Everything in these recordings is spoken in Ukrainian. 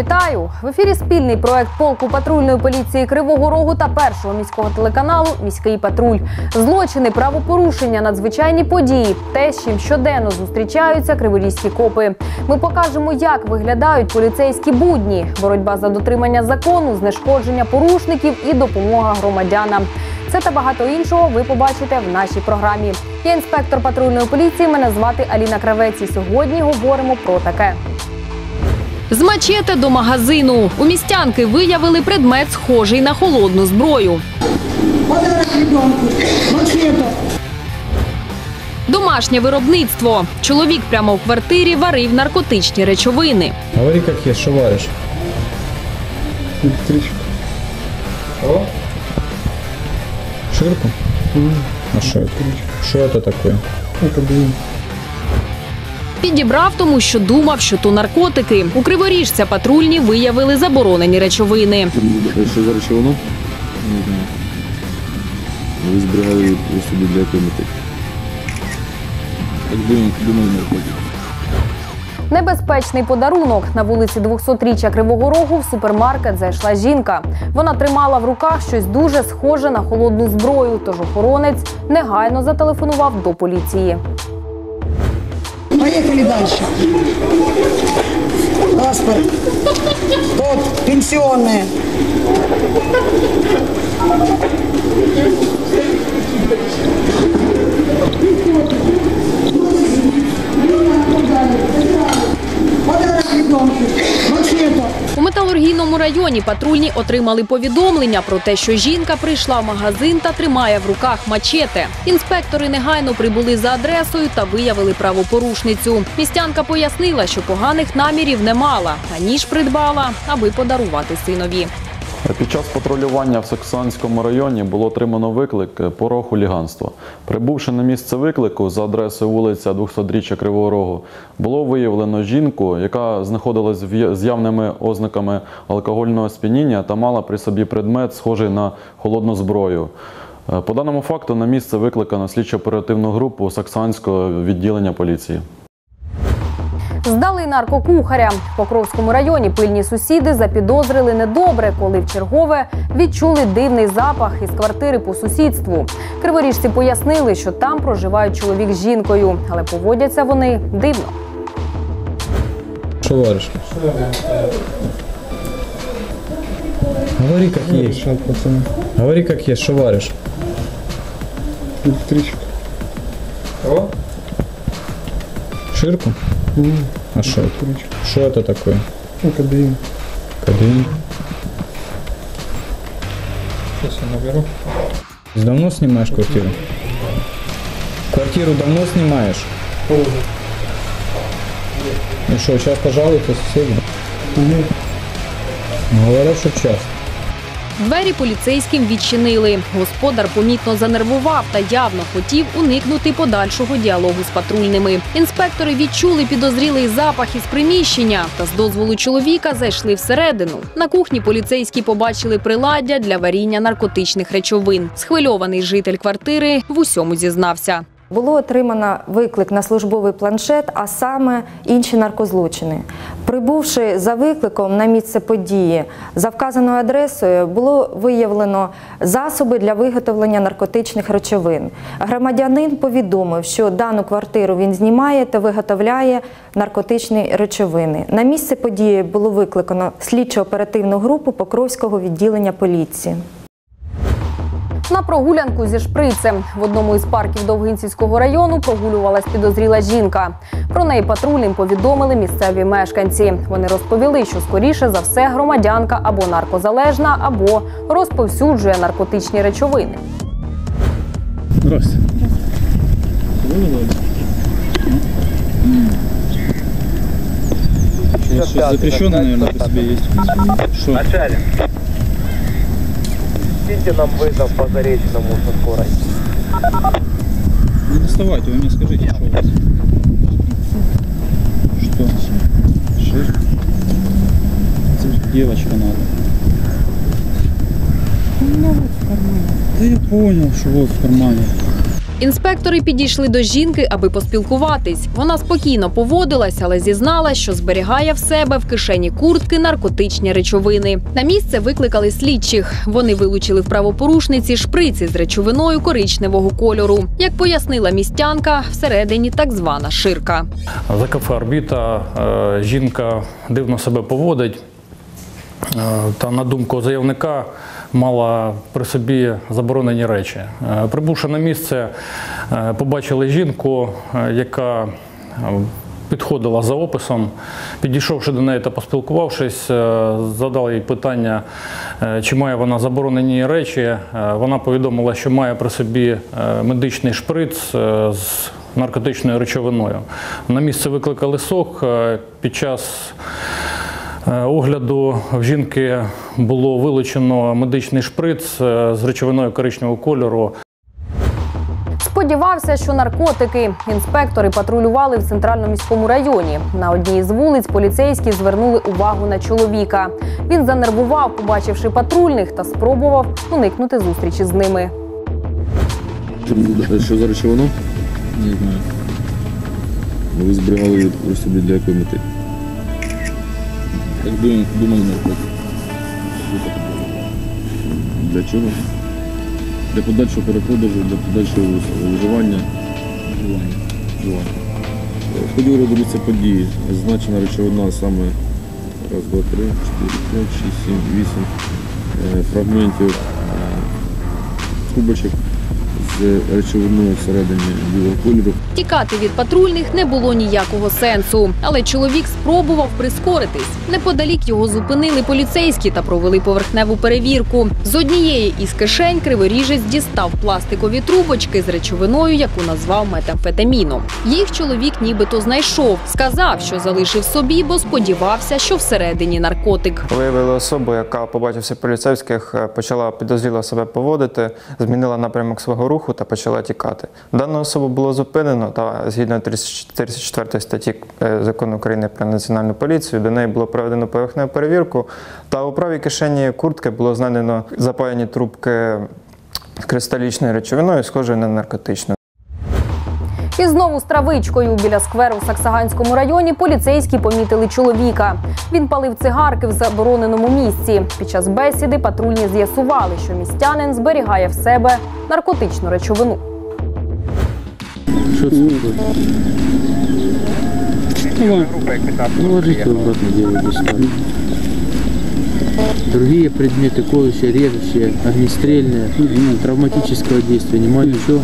Вітаю! В ефірі спільний проект полку патрульної поліції Кривого Рогу та першого міського телеканалу Міський патруль. Злочини, правопорушення, надзвичайні події. Те, з чим щоденно зустрічаються криворізькі копи. Ми покажемо, як виглядають поліцейські будні, боротьба за дотримання закону, знешкодження порушників і допомога громадянам. Це та багато іншого ви побачите в нашій програмі. Я інспектор патрульної поліції. Мене звати Аліна Кравець. І сьогодні говоримо про таке. З мачете до магазину у містянки виявили предмет, схожий на холодну зброю. Подарок ребенку. Мачете. Домашнє виробництво. Чоловік прямо в квартирі варив наркотичні речовини. Говори как есть, что варишь. Электричка. О? Ширку? А что это? Что это такое? Підібрав тому, що думав, що то наркотики. У криворіжця патрульні виявили заборонені речовини. Що за речовину? Не знаю. Ви зберігали її у собі для? Як думаю, думаю, наркотик. Небезпечний подарунок на вулиці 200-річчя Кривого Рогу в супермаркет зайшла жінка. Вона тримала в руках щось дуже схоже на холодну зброю. Тож охоронець негайно зателефонував до поліції. Поехали дальше. Паспорт. Тот, пенсионный. Thank you. У металургійному районі патрульні отримали повідомлення про те, що жінка прийшла в магазин та тримає в руках мачете. Інспектори негайно прибули за адресою та виявили правопорушницю. Містянка пояснила, що поганих намірів не мала, а ніж придбала, аби подарувати синові. Під час патрулювання в Саксанському районі було отримано виклик про хуліганство. Прибувши на місце виклику за адресою вулиця 200-річчя Кривого Рогу, було виявлено жінку, яка знаходилась з явними ознаками алкогольного сп'яніння та мала при собі предмет, схожий на холодну зброю. Е, По даному факту на місце викликано слідчо-оперативну групу Саксанського відділення поліції. Здали наркокухаря. В Покровському районі пильні сусіди запідозрили недобре, коли в чергове відчули дивний запах із квартири по сусідству. Криворіжці пояснили, що там проживають чоловік з жінкою, але поводяться вони дивно. Варишь? Говори. Решал, пацаны. Говори как есть, что варишь? Электричка. О? Ширку? А що? Что это такое? Ну, кадеїн. Кадеїн. Сейчас я наберу. Давно снимаешь квартиру? Квартиру давно снимаешь? Полгода. Ну, ну что, сейчас пожалуйста соседи? Нет. Говорят, что часто. Двері поліцейським відчинили. Господар помітно занервував та явно хотів уникнути подальшого діалогу з патрульними. Інспектори відчули підозрілий запах із приміщення та з дозволу чоловіка зайшли всередину. На кухні поліцейські побачили приладдя для варіння наркотичних речовин. Схвильований житель квартири в усьому зізнався. Було отримано виклик на службовий планшет, а саме інші наркозлочини. Прибувши за викликом на місце події за вказаною адресою, було виявлено засоби для виготовлення наркотичних речовин. Громадянин повідомив, що дану квартиру він знімає та виготовляє наркотичні речовини. На місце події було викликано слідчо-оперативну групу Покровського відділення поліції. На прогулянку зі шприцем в одному із парків Довгинцівського району прогулювалась підозріла жінка. Про неї патрульним повідомили місцеві мешканці. Вони розповіли, що скоріше за все громадянка або наркозалежна, або розповсюджує наркотичні речовини. Что, наверное, по себе есть? Что? Киньте нам вызов по Заречному со скорой. Не доставайте, вы мне скажите, что у вас. Что? Шишка? Девочка надо. У меня вот в кармане. Да я понял, что вот в кармане. Інспектори підійшли до жінки, аби поспілкуватись. Вона спокійно поводилась, але зізналась, що зберігає в себе в кишені куртки наркотичні речовини. На місце викликали слідчих. Вони вилучили в правопорушниці шприці з речовиною коричневого кольору. Як пояснила містянка, всередині так звана ширка. За кафе Орбіта е, жінка дивно себе поводить. Е, Та на думку заявника мала при собі заборонені речі. Е, Прибувши на місце, е, побачили жінку, е, яка підходила за описом. Підійшовши до неї та поспілкувавшись, задали їй питання, чи має вона заборонені речі. Вона повідомила, що має при собі медичний шприц з наркотичною речовиною. На місце викликали СОК. Під час огляду в жінки було вилучено медичний шприц е, з речовиною коричневого кольору. Сподівався, що наркотики. Інспектори патрулювали в центральному міському районі. На одній з вулиць поліцейські звернули увагу на чоловіка. Він занервував, побачивши патрульних, та спробував уникнути зустрічі з ними. Що за речовину? Не знаю. Ви зберігали собі для якої мети? Як думав, думав наркотик. Для чого? Для подальшого переходу, для подальшого виживання. Желання. Вживання. В ході огляду події зазначена речовина саме раз, два, три, чотири, п'ять, шість, сім, вісім е, фрагментів е, трубочок з речовиною всередині білого кольору. Тікати від патрульних не було ніякого сенсу, але чоловік спробував прискоритись. Неподалік його зупинили поліцейські та провели поверхневу перевірку. З однієї із кишень криворіжець дістав пластикові трубочки з речовиною, яку назвав метамфетаміном. Їх чоловік нібито знайшов. Сказав, що залишив собі, бо сподівався, що всередині наркотик. Виявили особу, яка, побачивши поліцейських, е, почала підозріло себе поводити, змінила напрямок свого руху та почала тікати. Дану особу було зупинено та згідно 34 статті е, закону України про національну поліцію, до неї було проведено поверхневу перевірку. Та у правій кишені куртки було знайдено запаяні трубки кристалічною речовиною, схожою на наркотичну. Знову з травичкою біля скверу в Саксаганському районі поліцейські помітили чоловіка. Він палив цигарки в забороненому місці. Під час бесіди патрульні з'ясували, що містянин зберігає в себе наркотичну речовину. Що це? Ну, обратно дело доставить. Другие предметы колющие, режущие, огнестрельные, ну, травматического действия, нема ничего.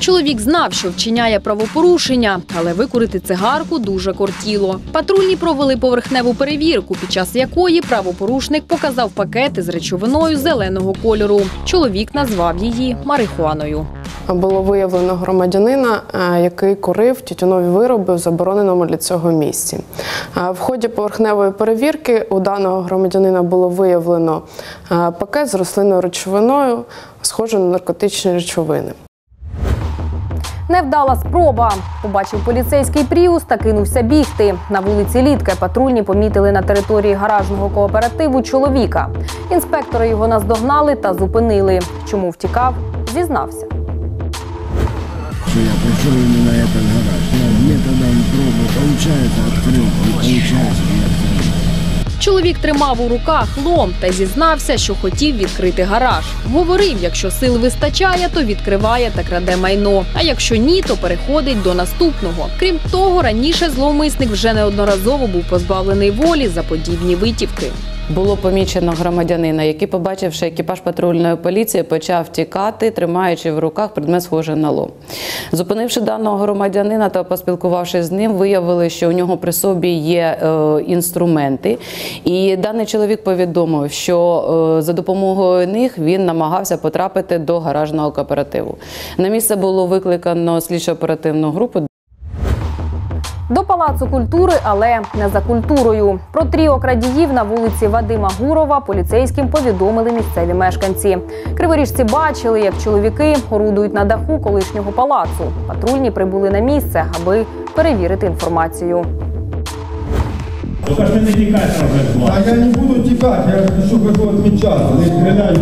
Чоловік знав, що вчиняє правопорушення, але викурити цигарку дуже кортіло. Патрульні провели поверхневу перевірку, під час якої правопорушник показав пакети з речовиною зеленого кольору. Чоловік назвав її марихуаною. було виявлено громадянина, е, який курив тютюнові вироби в забороненому для цього місці. Е, В ході поверхневої перевірки у даного громадянина було виявлено е, пакет з рослинною речовиною, схожою на наркотичні речовини. Невдала спроба. Побачив поліцейський пріус та кинувся бігти. На вулиці Літка патрульні помітили на території гаражного кооперативу чоловіка. Інспектори його наздогнали та зупинили. Чому втікав, зізнався. что я пришел именно этот гараж. Но методом пробы получается открыл, не получается не открыл. Чоловік тримав у руках лом та зізнався, що хотів відкрити гараж. Говорив, якщо сил вистачає, то відкриває та краде майно. А якщо ні, то переходить до наступного. Крім того, раніше зловмисник вже неодноразово був позбавлений волі за подібні витівки. Було помічено громадянина, який, побачивши екіпаж патрульної поліції, почав тікати, тримаючи в руках предмет схожий на лом. Зупинивши даного громадянина та поспілкувавшись з ним, виявили, що у нього при собі є е, інструменти. І даний чоловік повідомив, що е, за допомогою них він намагався потрапити до гаражного кооперативу. На місце було викликано слідчо-оперативну групу. До палацу культури, але не за культурою. Про тріо крадіїв на вулиці Вадима Гурова поліцейським повідомили місцеві мешканці. Криворіжці бачили, як чоловіки орудують на даху колишнього палацу. Патрульні прибули на місце, аби перевірити інформацію. А я не буду текать, я хочу как отмечаться, не стреляй.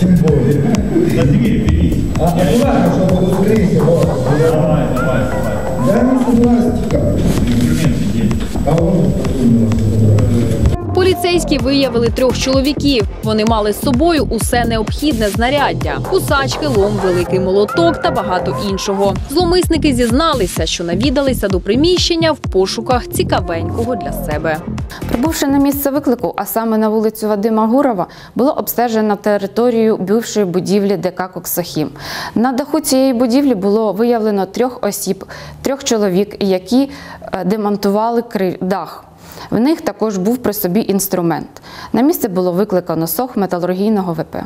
Тем более. За дверь берись. А аккуратно, чтобы быстрее. вот. Давай, давай, давай. Поліцейські виявили трьох чоловіків. Вони мали з собою усе необхідне знаряддя: кусачки, лом, великий молоток та багато іншого. Зломисники зізналися, що навідалися до приміщення в пошуках цікавенького для себе. Прибувши на місце виклику, а саме на вулицю Вадима Гурова, було обстежено територію бившої будівлі ДК Коксахім. На даху цієї будівлі було виявлено трьох осіб, трьох чоловік, які е, демонтували дах. В них також був при собі інструмент. На місце було викликано СОХ металургійного ВП.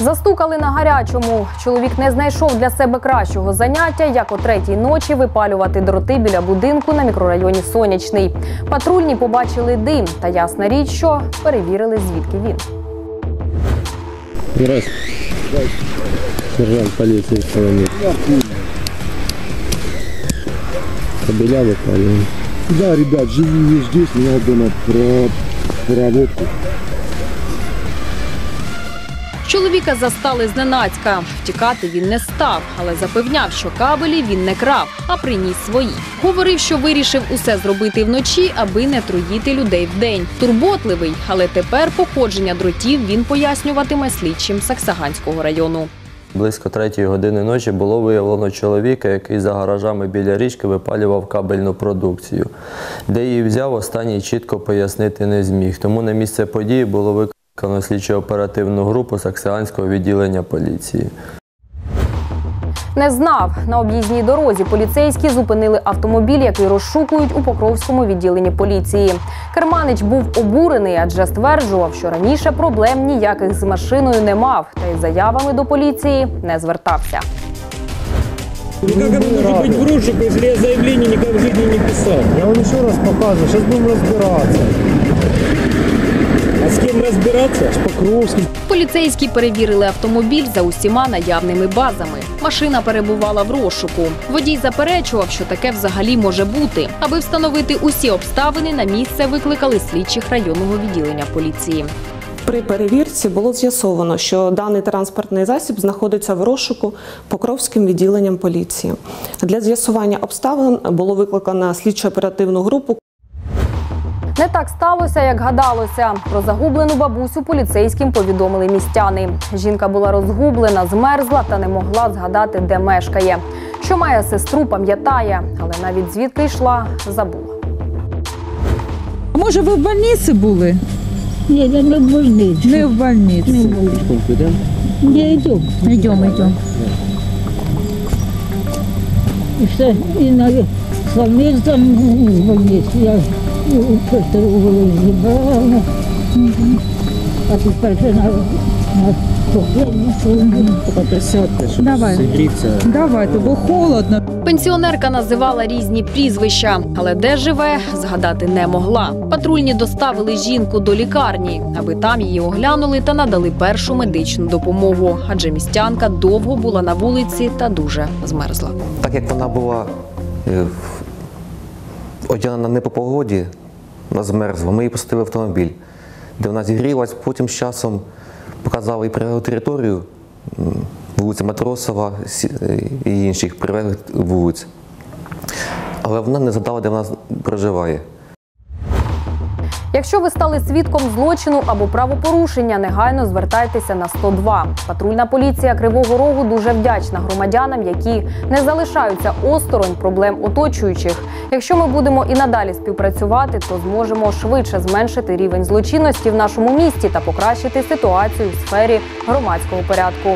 Застукали на гарячому. Чоловік не знайшов для себе кращого заняття, як о третій ночі випалювати дроти біля будинку на мікрорайоні Сонячний. Патрульні побачили дим, та ясна річ, що перевірили, звідки він. Здравствуйте. Сержант полиции Соломит. Кабеля выпали. Да, ребят, живи не здесь, мне надо на про проводку. Чоловіка застали зненацька. Втікати він не став, але запевняв, що кабелі він не крав, а приніс свої. Говорив, що вирішив усе зробити вночі, аби не труїти людей вдень. Турботливий, але тепер походження дротів він пояснюватиме слідчим Саксаганського району. Близько третьої години ночі було виявлено чоловіка, який за гаражами біля річки випалював кабельну продукцію. Де її взяв, останній чітко пояснити не зміг. Тому на місце події було викликано слідчо-оперативну групу Саксіанського відділення поліції. Не знав на об'їзній дорозі. Поліцейські зупинили автомобіль, який розшукують у Покровському відділенні поліції. Керманич був обурений, адже стверджував, що раніше проблем ніяких з машиною не мав, та й з заявами до поліції не звертався. Ну как это может быть в розыске, если я заявление никак в жизни не писал? Я вам еще раз показываю, сейчас будем разбираться. А с кем разбираться? С Покровским. Поліцейські перевірили автомобіль за усіма наявними базами. Машина перебувала в розшуку. Водій заперечував, що таке взагалі може бути. Аби встановити усі обставини, на місце викликали слідчих районного відділення поліції. При перевірці було з'ясовано, що даний транспортний засіб знаходиться в розшуку Покровським відділенням поліції. Для з'ясування обставин було викликано слідчо-оперативну групу. Не так сталося, як гадалося. Про загублену бабусю поліцейським повідомили містяни. Жінка була розгублена, змерзла та не могла згадати, де мешкає. Що має сестру, пам'ятає, але навіть звідки йшла, забула. Може, ви в больниці були? Ні, я не в больниці. Не в больниці. Не в больниці. Я йду. Йдемо, йдемо. І все, і на самі там в больниці. Я Петру зібрала. А тепер вже на. Присядьте, щоб Давай. зігріться. Давайте, бо холодно. Пенсіонерка називала різні прізвища, але де живе, згадати не могла. Патрульні доставили жінку до лікарні, аби там її оглянули та надали першу медичну допомогу. Адже містянка довго була на вулиці та дуже змерзла. Так як вона була е, одягнена не по погоді, вона змерзла, ми її пустили в автомобіль, де вона зігрілась, потім з часом показали і прилеглу територію, вулиця Матросова е, і інших прилеглих вулиць. Але вона не згадала, де вона проживає. Якщо ви стали свідком злочину або правопорушення, негайно звертайтеся на 102. Патрульна поліція Кривого Рогу дуже вдячна громадянам, які не залишаються осторонь проблем оточуючих. Якщо ми будемо і надалі співпрацювати, то зможемо швидше зменшити рівень злочинності в нашому місті та покращити ситуацію в сфері громадського порядку.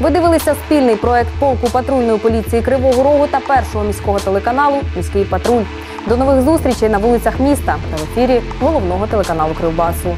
Ви дивилися спільний проект полку патрульної поліції Кривого Рогу та першого міського телеканалу Міський патруль. До нових зустрічей на вулицях міста та в ефірі головного телеканалу Кривбасу.